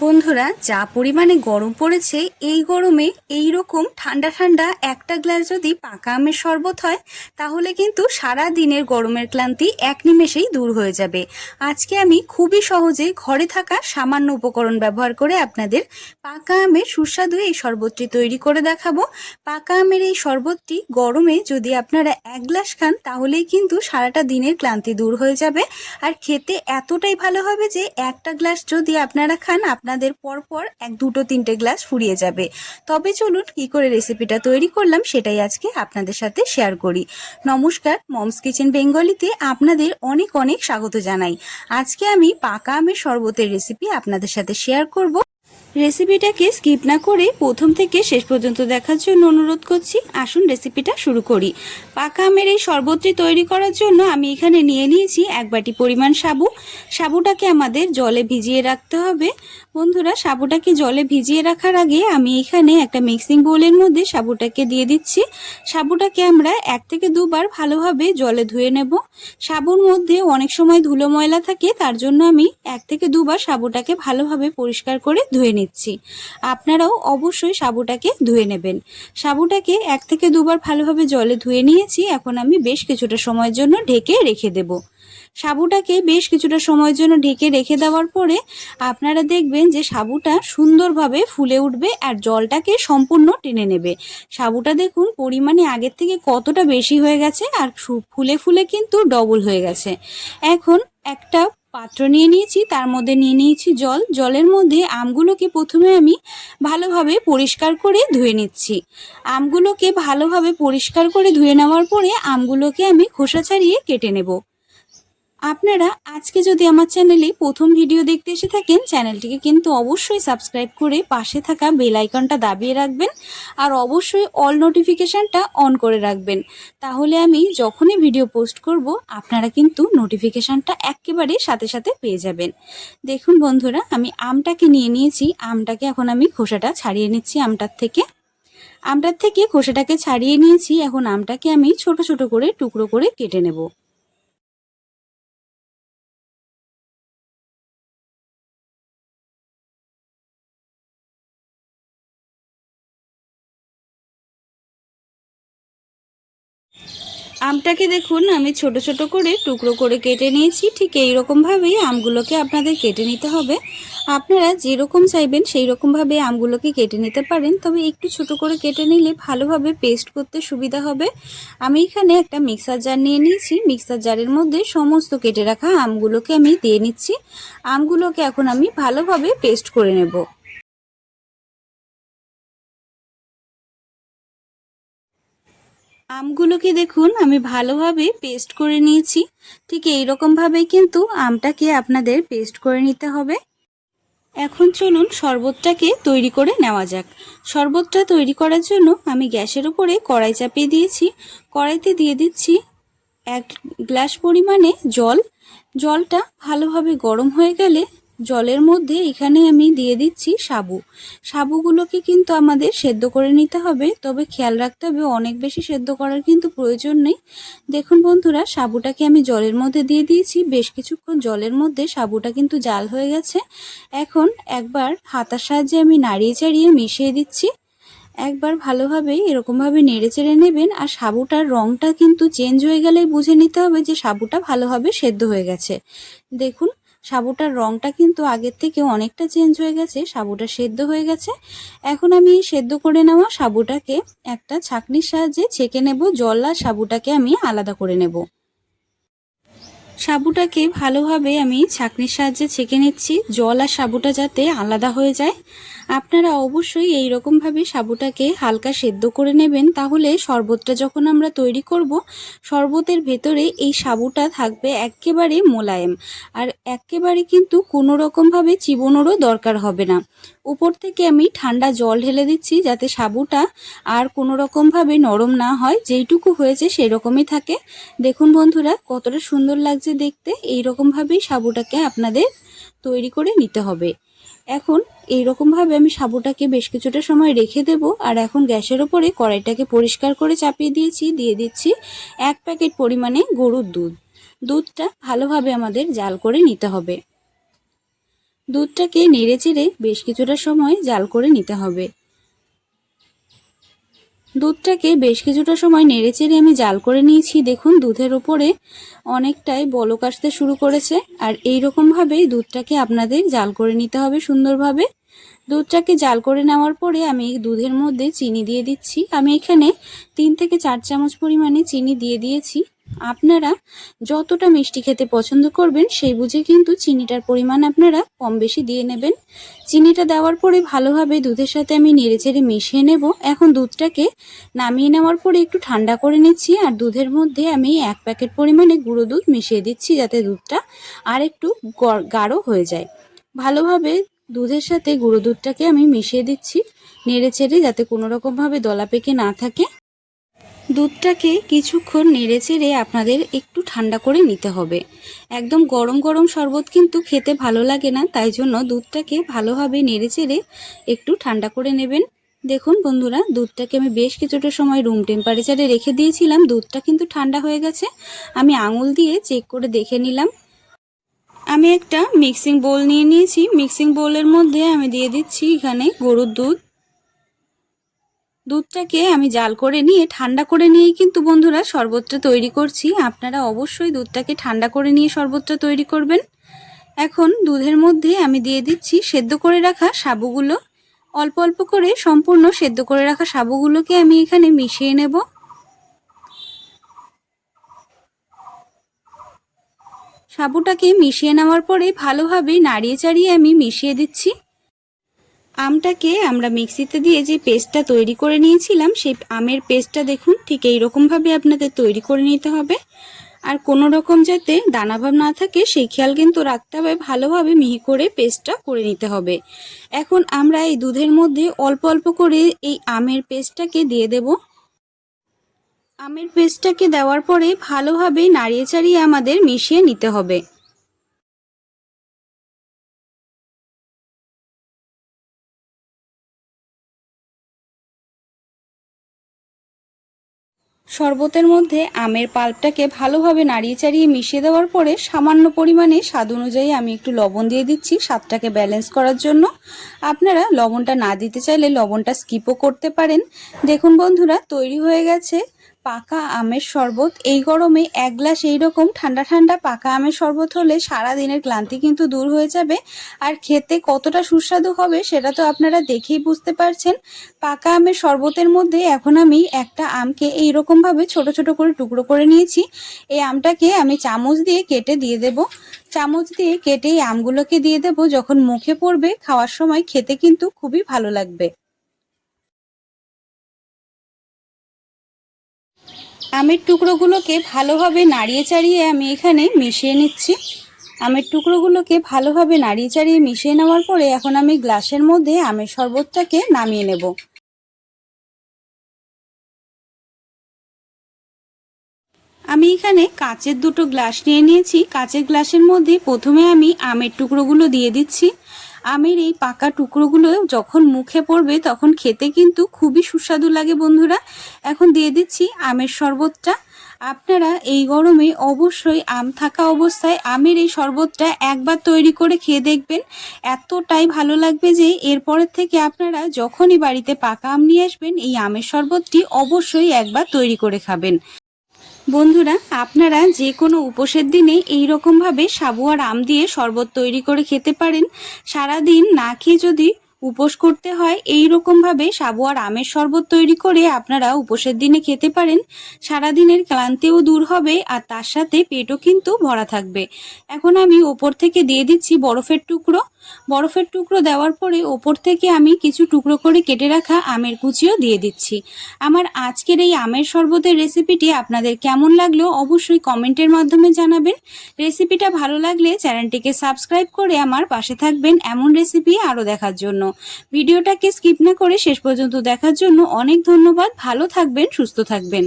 বন্ধুরা, যা পরিমাণে গরম পড়েছে, এই গরমে এই রকম ঠান্ডা ঠান্ডা একটা গ্লাস যদি পাকা আমের শরবত হয়, তাহলে কিন্তু সারা দিনের গরমের ক্লান্তি এক নিমেষেই দূর হয়ে যাবে। আজকে আমি খুবই সহজে ঘরে থাকা সামান্য উপকরণ ব্যবহার করে আপনাদের পাকা আমের সুস্বাদু এই শরবতটি তৈরি করে দেখাবো। পাকা আমের এই শরবতটি গরমে যদি আপনারা এক গ্লাস খান, তাহলেই কিন্তু সারাটা দিনের ক্লান্তি দূর হয়ে যাবে। আর খেতে এতটাই ভালো হবে যে একটা গ্লাস যদি আপনারা খান আপনাদের পরপর এক দুটো তিনটে গ্লাস ফুরিয়ে যাবে। তবে চলুন কি করে রেসিপিটা তৈরি করলাম সেটাই আজকে আপনাদের সাথে শেয়ার করি। নমস্কার মমস কিচেন বেঙ্গলিতে আপনাদের অনেক অনেক স্বাগত জানাই। আজকে আমি পাকা আমের শরবতের রেসিপি আপনাদের সাথে শেয়ার করব। রেসিপিটাকে স্কিপ না করে প্রথম থেকে শেষ পর্যন্ত দেখার জন্য অনুরোধ করছি, আসুন রেসিপিটা শুরু করি। পাকা আমের এই শরবতটি তৈরি করার জন্য আমি এখানে নিয়ে নিয়েছি এক বাটি পরিমাণ সাবু। সাবুটাকে আমাদের জলে ভিজিয়ে রাখতে হবে। বন্ধুরা, সাবুটাকে জলে ভিজিয়ে রাখার আগে আমি এখানে একটা মিক্সিং বোলের মধ্যে সাবুটাকে দিয়ে দিচ্ছি। সাবুটাকে আমরা এক থেকে দুবার ভালোভাবে জলে ধুয়ে নেব। সাবুর মধ্যে অনেক সময় ধুলো ময়লা থাকে, তার জন্য আমি এক থেকে দুবার সাবুটাকে ভালোভাবে পরিষ্কার করে ধুয়ে নিচ্ছি। আপনারাও অবশ্যই সাবুটাকে ধুয়ে নেবেন। সাবুটাকে এক থেকে দুবার ভালোভাবে জলে ধুয়ে নিয়েছি, এখন আমি বেশ কিছুটা সময়ের জন্য ঢেকে রেখে দেবো। সাবুটাকে বেশ কিছুটা সময়ের জন্য ঢেকে রেখে দেওয়ার পরে আপনারা দেখবেন যে সাবুটা সুন্দরভাবে ফুলে উঠবে আর জলটাকে সম্পূর্ণ টেনে নেবে। সাবুটা দেখুন পরিমাণে আগের থেকে কতটা বেশি হয়ে গেছে আর ফুলে ফুলে কিন্তু ডবল হয়ে গেছে। এখন একটা পাত্র নিয়ে নিয়েছি, তার মধ্যে নিয়ে নিয়েছি জল। জলের মধ্যে আমগুলোকে প্রথমে আমি ভালোভাবে পরিষ্কার করে ধুয়ে নিচ্ছি। আমগুলোকে ভালোভাবে পরিষ্কার করে ধুয়ে নেওয়ার পরে আমগুলোকে আমি খোসা ছাড়িয়ে কেটে নেব। আপনারা আজকে যদি আমার চ্যানেলে প্রথম ভিডিও দেখতে এসে থাকেন, চ্যানেলটিকে কিন্তু অবশ্যই সাবস্ক্রাইব করে পাশে থাকা বেল আইকনটা দাবিয়ে রাখবেন আর অবশ্যই অল নোটিফিকেশানটা অন করে রাখবেন। তাহলে আমি যখনই ভিডিও পোস্ট করব, আপনারা কিন্তু নোটিফিকেশানটা একেবারে সাথে সাথে পেয়ে যাবেন। দেখুন বন্ধুরা, আমি আমটাকে নিয়ে নিয়েছি। আমটাকে এখন আমি খোসাটা ছাড়িয়ে নিচ্ছি আমটার থেকে। আমটার থেকে খোসাটাকে ছাড়িয়ে নিয়েছি। এখন আমটাকে আমি ছোট ছোট করে টুকরো করে কেটে নেব। আমটাকে দেখুন, আমি ছোট ছোট করে টুকরো করে কেটে নিয়েছি। ঠিক এই রকমভাবেই আমগুলোকে আপনাদের কেটে নিতে হবে। আপনারা যেরকম চাইবেন সেই রকমভাবে আমগুলোকে কেটে নিতে পারেন। তবে একটু ছোট করে কেটে নিলে ভালোভাবে পেস্ট করতে সুবিধা হবে। আমি এখানে একটা মিক্সার জার নিয়ে নিয়েছি। মিক্সার জারের মধ্যে সমস্ত কেটে রাখা আমগুলোকে আমি দিয়ে নিচ্ছি। আমগুলোকে এখন আমি ভালোভাবে পেস্ট করে নেব। আমগুলোকে দেখুন, আমি ভালোভাবে পেস্ট করে নিয়েছি। ঠিক এই রকমভাবেই কিন্তু আমটাকে আপনাদের পেস্ট করে নিতে হবে। এখন চলুন শরবতটাকে তৈরি করে নেওয়া যাক। শরবতটা তৈরি করার জন্য আমি গ্যাসের উপরে কড়াই চাপিয়ে দিয়েছি। কড়াইতে দিয়ে দিচ্ছি এক গ্লাস পরিমাণে জল। জলটা ভালোভাবে গরম হয়ে গেলে জলের মধ্যে এখানে আমি দিয়ে দিচ্ছি সাবু। সাবুগুলোকে কিন্তু আমাদের সেদ্ধ করে নিতে হবে, তবে খেয়াল রাখতে হবে অনেক বেশি সেদ্ধ করার কিন্তু প্রয়োজন নেই। দেখুন বন্ধুরা, সাবুটাকে আমি জলের মধ্যে দিয়ে দিয়েছি, বেশ কিছুক্ষণ জলের মধ্যে সাবুটা কিন্তু জাল হয়ে গেছে। এখন একবার হাতার সাহায্যে আমি নাড়িয়ে চাড়িয়ে মিশিয়ে দিচ্ছি। একবার ভালোভাবে এরকমভাবে নেড়ে চেড়ে নেবেন, আর সাবুটার রঙটা কিন্তু চেঞ্জ হয়ে গেলেই বুঝে নিতে হবে যে সাবুটা ভালোভাবে সেদ্ধ হয়ে গেছে। দেখুন সাবুটার রঙটা কিন্তু আগের থেকে অনেকটা চেঞ্জ হয়ে গেছে, সাবুটা সেদ্ধ হয়ে গেছে। এখন আমি সেদ্ধ করে নেওয়া সাবুটাকে একটা ছাকনির সাহায্যে ছেঁকে নেব, জল আর সাবুটাকে আমি আলাদা করে নেব। সাবুটাকে ভালোভাবে আমি ছাকনির সাহায্যে ছেঁকে নিচ্ছি, জল আর সাবুটা যাতে আলাদা হয়ে যায়। আপনারা অবশ্যই এই রকমভাবে সাবুটাকে হালকা সেদ্ধ করে নেবেন, তাহলে শরবতটা যখন আমরা তৈরি করব, শরবতের ভেতরে এই সাবুটা থাকবে একেবারে মোলায়েম। আর একেবারে কিন্তু কোনো রকমভাবে চিবোনোরও দরকার হবে না। উপর থেকে আমি ঠান্ডা জল ঢেলে দিচ্ছি, যাতে সাবুটা আর কোনো রকমভাবে নরম না হয়। যেইটুকু হয়েছে সেই রকমই থাকে। দেখুন বন্ধুরা, কতটা সুন্দর লাগছে দেখতে। এই রকমভাবেই সাবুটাকে আপনাদের তৈরি করে নিতে হবে। এখন এই রকমভাবে আমি সাবুটাকে বেশ কিছুটা সময় রেখে দেব, আর এখন গ্যাসের ওপরে কড়াইটাকে পরিষ্কার করে চাপিয়ে দিয়েছি, দিয়ে দিচ্ছি এক প্যাকেট পরিমাণে গরুর দুধ। দুধটা ভালোভাবে আমাদের জাল করে নিতে হবে। দুধটাকে নেড়ে চেড়ে বেশ কিছুটা সময় জাল করে নিতে হবে। দুধটাকে বেশ কিছুটা সময় নেড়েচেড়ে আমি জাল করে নিয়েছি। দেখুন, দুধের উপরে অনেকটাই বলক আসতে শুরু করেছে। আর এই রকমভাবেই দুধটাকে আপনাদের জাল করে নিতে হবে সুন্দরভাবে। দুধটাকে জাল করে নেওয়ার পরে আমি দুধের মধ্যে চিনি দিয়ে দিচ্ছি। আমি এখানে তিন থেকে চার চামচ পরিমাণে চিনি দিয়ে দিয়েছি। আপনারা যতটা মিষ্টি খেতে পছন্দ করবেন সেই বুঝে কিন্তু চিনিটার পরিমাণ আপনারা কম বেশি দিয়ে নেবেন। চিনিটা দেওয়ার পরে ভালোভাবে দুধের সাথে আমি নেড়েচেড়ে মিশিয়ে নেব। এখন দুধটাকে নামিয়ে নেওয়ার পরে একটু ঠান্ডা করে নিচ্ছি আর দুধের মধ্যে আমি এক প্যাকেট পরিমাণে গুঁড়ো দুধ মিশিয়ে দিচ্ছি যাতে দুধটা আর একটু গাঢ় হয়ে যায়। ভালোভাবে দুধের সাথে গুঁড়ো দুধটাকে আমি মিশিয়ে দিচ্ছি। নেড়ে চেড়ে যাতে কোনো রকমভাবে দলা পেকে না থাকে। দুধটাকে কিছুক্ষণ নেড়ে চেড়ে আপনাদের একটু ঠান্ডা করে নিতে হবে। একদম গরম গরম শরবত কিন্তু খেতে ভালো লাগে না, তাই জন্য দুধটাকে ভালোভাবে নেড়ে চেড়ে একটু ঠান্ডা করে নেবেন। দেখুন বন্ধুরা, দুধটাকে আমি বেশ কিছুটা সময় রুম টেম্পারেচারে রেখে দিয়েছিলাম, দুধটা কিন্তু ঠান্ডা হয়ে গেছে। আমি আঙুল দিয়ে চেক করে দেখে নিলাম। আমি একটা মিক্সিং বোল নিয়ে নিয়েছি। মিক্সিং বোলের মধ্যে আমি দিয়ে দিচ্ছি এখানে গরুর দুধ। দুধটাকে আমি জাল করে নিয়ে ঠান্ডা করে নিয়েই কিন্তু বন্ধুরা শরবতটা তৈরি করছি। আপনারা অবশ্যই দুধটাকে ঠান্ডা করে নিয়ে শরবতটা তৈরি করবেন। এখন দুধের মধ্যে আমি দিয়ে দিচ্ছি সেদ্ধ করে রাখা সাবুগুলো। অল্প অল্প করে সম্পূর্ণ সেদ্ধ করে রাখা সাবুগুলোকে আমি এখানে মিশিয়ে নেব। সাবুটাকে মিশিয়ে নেওয়ার পরে ভালোভাবে নাড়িয়ে চাড়িয়ে আমি মিশিয়ে দিচ্ছি। আমটাকে আমরা মিক্সিতে দিয়ে যে পেস্টটা তৈরি করে নিয়েছিলাম, সেই আমের পেস্টটা দেখুন, ঠিক এই রকমভাবে আপনাদের তৈরি করে নিতে হবে। আর কোনো রকম যাতে দানাভাব না থাকে, সেই খেয়াল কিন্তু রাখতে হবে, ভালোভাবে মিহি করে পেস্টটা করে নিতে হবে। এখন আমরা এই দুধের মধ্যে অল্প অল্প করে এই আমের পেস্টটাকে দিয়ে দেব। আমের পেস্টটাকে দেওয়ার পরে ভালোভাবে নাড়িয়ে চাড়িয়ে আমাদের মিশিয়ে নিতে হবে। শরবতের মধ্যে আমের পাল্পটাকে ভালোভাবে নাড়িয়ে চাড়িয়ে মিশিয়ে দেওয়ার পরে সামান্য পরিমাণে স্বাদ অনুযায়ী আমি একটু লবণ দিয়ে দিচ্ছি স্বাদটাকে ব্যালেন্স করার জন্য। আপনারা লবণটা না দিতে চাইলে লবণটা স্কিপও করতে পারেন। দেখুন বন্ধুরা, তৈরি হয়ে গেছে। পাকা আমের শরবত। এই গরমে এক গ্লাস এইরকম ঠান্ডা ঠান্ডা পাকা আমের শরবত হলে সারা দিনের ক্লান্তি কিন্তু দূর হয়ে যাবে। আর খেতে কতটা সুস্বাদু হবে সেটা তো আপনারা দেখেই বুঝতে পারছেন। পাকা আমের শরবতের মধ্যে এখন আমি একটা আমকে এইরকমভাবে ছোট ছোট করে টুকরো করে নিয়েছি। এই আমটাকে আমি চামচ দিয়ে কেটে দিয়ে দেব। চামচ দিয়ে কেটে এই আমগুলোকে দিয়ে দেব যখন মুখে পড়বে, খাওয়ার সময় খেতে কিন্তু খুবই ভালো লাগবে। আমের টুকরোগুলোকে ভালোভাবে নাড়িয়ে চাড়িয়ে আমি এখানে মিশিয়ে নিচ্ছি। আমের টুকরোগুলোকে ভালোভাবে নাড়িয়ে চাড়িয়ে মিশিয়ে নেওয়ার পরে এখন আমি গ্লাসের মধ্যে আমের শরবতটাকে নামিয়ে নেব। আমি এখানে কাচের দুটো গ্লাস নিয়ে নিয়েছি। কাঁচের গ্লাসের মধ্যে প্রথমে আমি আমের টুকরোগুলো দিয়ে দিচ্ছি। আমের এই পাকা টুকরোগুলো যখন মুখে পড়বে তখন খেতে কিন্তু খুবই সুস্বাদু লাগে বন্ধুরা। এখন দিয়ে দিচ্ছি আমের শরবতটা। আপনারা এই গরমে অবশ্যই আম থাকা অবস্থায় আমের এই শরবতটা একবার তৈরি করে খেয়ে দেখবেন। এতটাই ভালো লাগবে যে এরপরের থেকে আপনারা যখনই বাড়িতে পাকা আম নিয়ে আসবেন, এই আমের শরবতটি অবশ্যই একবার তৈরি করে খাবেন। বন্ধুরা, আপনারা যে কোনো উপোসের দিনে এই রকমভাবে সাবু আর আম দিয়ে শরবত তৈরি করে খেতে পারেন। সারাদিন না খেয়ে যদি উপোস করতে হয়। এই রকমভাবে সাবু আর আমের শরবত তৈরি করে আপনারা উপোসের দিনে খেতে পারেন। সারাদিনের ক্লান্তিও দূর হবে আর তার সাথে পেটও কিন্তু ভরা থাকবে। এখন আমি ওপর থেকে দিয়ে দিচ্ছি বরফের টুকরো। বরফের টুকরো দেওয়ার পরে ওপর থেকে আমি কিছু টুকরো করে কেটে রাখা আমের কুচিও দিয়ে দিচ্ছি। আমার আজকের এই আমের শরবতের রেসিপিটি আপনাদের কেমন লাগল অবশ্যই কমেন্টের মাধ্যমে জানাবেন। রেসিপিটা ভালো লাগলে চ্যানেলটিকে সাবস্ক্রাইব করে আমার পাশে থাকবেন এমন রেসিপি আরও দেখার জন্য। ভিডিওটাকে স্কিপ না করে শেষ পর্যন্ত দেখার জন্য অনেক ধন্যবাদ ভালো থাকবেন সুস্থ থাকবেন।